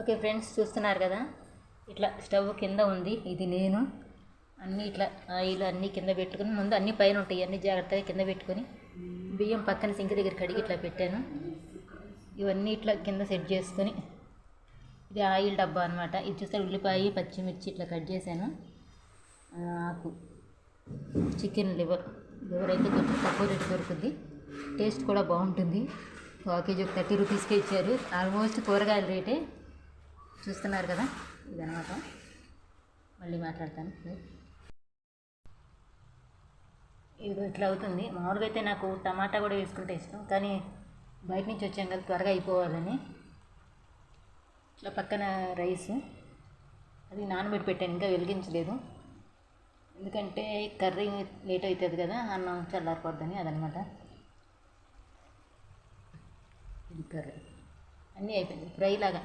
Okay friends చూస్తున్నారు కదా? ఇట్లా స్టవ్ కింద ఉంది. ఇది నేను అన్నీ ఇట్లా ఆయిల్ అన్నీ కింద పెట్టుకుని ముందు అన్నీ పైన ఉంటాయి అన్నీ జాగ్రత్తగా కింద పెట్టుకొని బియ్యం పక్కన సింక్ దగ్గర కడిగి ఇట్లా పెట్టాను. ఇవన్నీ ఇట్లా కింద సెట్ చేసుకొని ఇది ఆయిల్ డబ్బా అనమాట ఇది చూస్తే ఉల్లిపాయ పచ్చిమిర్చి ఇట్లా కట్ చేశాను. ఆకు చికెన్ లివర్. లివర్ అయితే కొంచెం తక్కువ రేటు దొరుకుతుంది టేస్ట్ కూడా బాగుంటుంది. ఒక కేజీ ఒక థర్టీ రూపీస్కే ఇచ్చారు. ఆల్మోస్ట్ కూరగాయల రేటే. చూస్తున్నారు కదా? ఇదనమాట. మళ్ళీ మాట్లాడతాను. ఇది ఇట్లా అవుతుంది. మామూలుగా అయితే నాకు టమాటా కూడా వేసుకుంటే ఇష్టం. కానీ బయట నుంచి వచ్చాం కదా త్వరగా అయిపోవాలని. ఇట్లా పక్కన రైస్. అది నానబెట్టి పెట్టాను ఇంకా వెలిగించలేదు. ఎందుకంటే కర్రీ లేట్ అవుతుంది కదా అన్నం చల్లారిపోద్దని అదనమాట. ఇది కర్రీ. అన్నీ అయిపోయింది. ఫ్రై లాగా.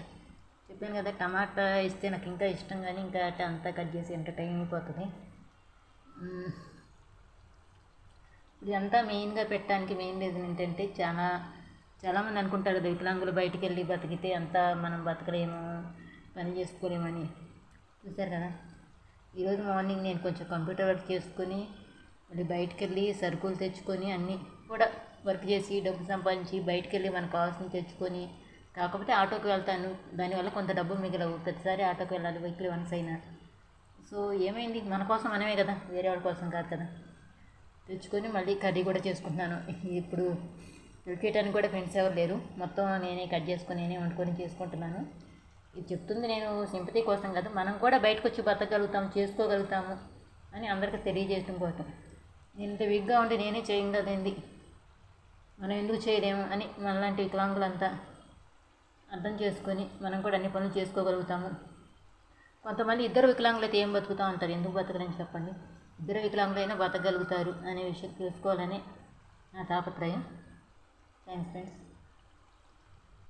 చెప్పాను కదా టమాటా ఇస్తే నాకు ఇంకా ఇష్టం కానీ ఇంకా అంటే అంతా కట్ చేసి ఎంత టైం అయిపోతుంది ఇదంతా మెయిన్గా పెట్టడానికి మెయిన్ రీజన్ ఏంటంటే చాలా చాలామంది అనుకుంటారు కదా వికలాంగులు బయటికి వెళ్ళి బతికితే అంతా మనం బతకలేము పని చేసుకోలేమని. చూసారు కదా? ఈరోజు మార్నింగ్ నేను కొంచెం కంప్యూటర్ వర్క్ చేసుకొని మళ్ళీ బయటికి వెళ్ళి సరుకులు తెచ్చుకొని అన్నీ కూడా వర్క్ చేసి డబ్బు సంపాదించి బయటికి వెళ్ళి మనకు కావాల్సింది తెచ్చుకొని కాకపోతే ఆటోకి వెళ్తాను. దానివల్ల కొంత డబ్బు మిగలవు. ప్రతిసారి ఆటోకి వెళ్ళాలి. వెహికల్ వన్స్ అయినా. సో ఏమైంది? మన కోసం మనమే కదా. వేరే వాళ్ళ కోసం కాదు కదా. తెచ్చుకొని మళ్ళీ కర్రీ కూడా చేసుకుంటున్నాను. ఇప్పుడు ఉడికేయడానికి కూడా ఫ్రెండ్స్ ఎవరు లేరు. మొత్తం నేనే కట్ చేసుకొని నేనే వండుకొని చేసుకుంటున్నాను. ఇది చెప్తుంది నేను సింపతి కోసం కాదు. మనం కూడా బయటకు వచ్చి బతకగలుగుతాం చేసుకోగలుగుతాము అని అందరికీ తెలియజేయడం కోసం. నేను ఇంత వీక్గా ఉంటే నేనే చేయగలిగింది. మనం ఎందుకు చేయలేము అని మనలాంటి వికలాంగులంతా అర్థం చేసుకొని మనం కూడా అన్ని పనులు చేసుకోగలుగుతాము. కొంతమంది ఇద్దరు వికలాంగులు అయితే ఏం బతుకుతా అంటారు ఎందుకు బతకలేని చెప్పండి. ఇద్దరు వికలాంగులైనా బతకగలుగుతారు అనే విషయం తెలుసుకోవాలని నా తాపత్రయం. Thanks friends